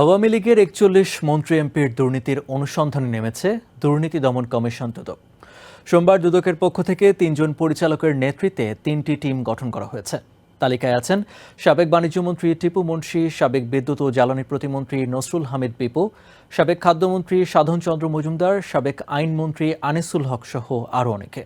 আওয়ামী লীগের একচল্লিশ মন্ত্রী এমপির দুর্নীতির অনুসন্ধানে নেমেছে দুর্নীতি দমন কমিশন দুদক। সোমবার দুদকের পক্ষ থেকে তিনজন পরিচালকের নেতৃত্বে তিনটি টিম গঠন করা হয়েছে। তালিকায় আছেন সাবেক বাণিজ্যমন্ত্রী টিপু মুন্সি, সাবেক বিদ্যুৎ ও জ্বালানি প্রতিমন্ত্রী নসরুল হামিদ পিপু, সাবেক খাদ্যমন্ত্রী সাধন চন্দ্র মজুমদার, সাবেক আইনমন্ত্রী আনিসুল হক সহ আরও অনেকে।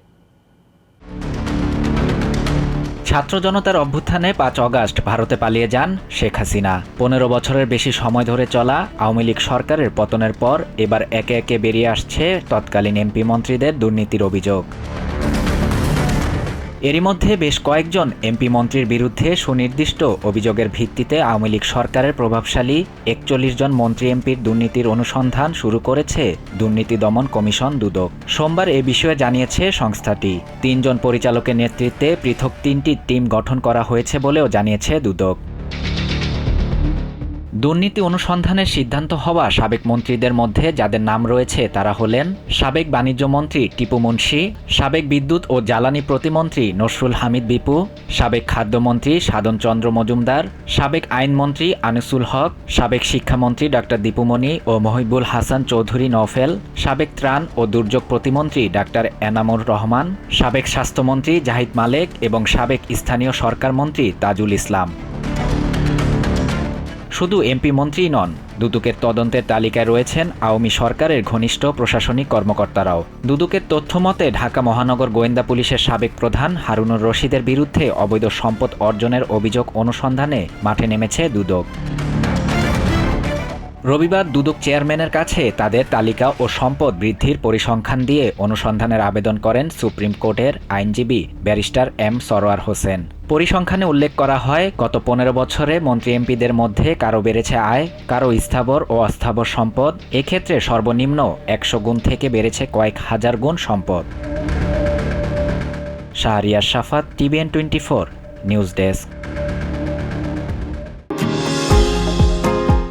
ছাত্র জনতার অভ্যুত্থানে পাঁচ অগাস্ট ভারতে পালিয়ে যান শেখ হাসিনা। পনেরো বছরের বেশি সময় ধরে চলা আওয়ামী লীগ সরকারের পতনের পর এবার একে একে বেরিয়ে আসছে তৎকালীন এমপি মন্ত্রীদের দুর্নীতির অভিযোগ। এরই মধ্যে বেশ কয়েকজন এমপি মন্ত্রীর বিরুদ্ধে সুনির্দিষ্ট অভিযোগের ভিত্তিতে আওয়ামী লীগ সরকারের প্রভাবশালী একচল্লিশ জন মন্ত্রী এমপির দুর্নীতির অনুসন্ধান শুরু করেছে দুর্নীতি দমন কমিশন দুদক। সোমবার এ বিষয়ে জানিয়েছে সংস্থাটি। তিনজন পরিচালকের নেতৃত্বে পৃথক তিনটি টিম গঠন করা হয়েছে বলেও জানিয়েছে দুদক। দুর্নীতি অনুসন্ধানের সিদ্ধান্ত হওয়া সাবেক মন্ত্রীদের মধ্যে যাদের নাম রয়েছে তারা হলেন সাবেক বাণিজ্য মন্ত্রী টিপু মুন্সি, সাবেক বিদ্যুৎ ও জ্বালানি প্রতিমন্ত্রী নসরুল হামিদ বিপু, সাবেক খাদ্যমন্ত্রী সাধন চন্দ্র মজুমদার, সাবেক আইনমন্ত্রী আনিসুল হক, সাবেক শিক্ষামন্ত্রী ডাক্তার দীপুমণি ও মহিবুল হাসান চৌধুরী নওফেল, সাবেক ত্রাণ ও দুর্যোগ প্রতিমন্ত্রী ডাক্তার এনামুর রহমান, সাবেক স্বাস্থ্যমন্ত্রী জাহিদ মালেক এবং সাবেক স্থানীয় সরকার মন্ত্রী তাজুল ইসলাম। শুধু এমপি মন্ত্রীই নন, দুদুকের তদন্তের তালিকায় রয়েছেন আওয়ামী সরকারের ঘনিষ্ঠ প্রশাসনিক কর্মকর্তারাও। দুদুকের তথ্যমতে, ঢাকা মহানগর গোয়েন্দা পুলিশের সাবেক প্রধান হারুনুর রশিদের বিরুদ্ধে অবৈধ সম্পদ অর্জনের অভিযোগ অনুসন্ধানে মাঠে নেমেছে দুদক। রবিবার দুদক চেয়ারম্যানের কাছে তাদের তালিকা ও সম্পদ বৃদ্ধির পরিসংখ্যান দিয়ে অনুসন্ধানের আবেদন করেন সুপ্রিম কোর্টের আইনজীবী ব্যারিস্টার এম সরোয়ার হোসেন। পরিসংখ্যানে উল্লেখ করা হয়, গত পনেরো বছরে মন্ত্রী এমপিদের মধ্যে কারও বেড়েছে আয়, কারও স্থাবর ও অস্থাবর সম্পদ, এক্ষেত্রে সর্বনিম্ন একশো গুণ থেকে বেড়েছে কয়েক হাজার গুণ সম্পদ। Shahriar Safat TVN twenty four, news desk.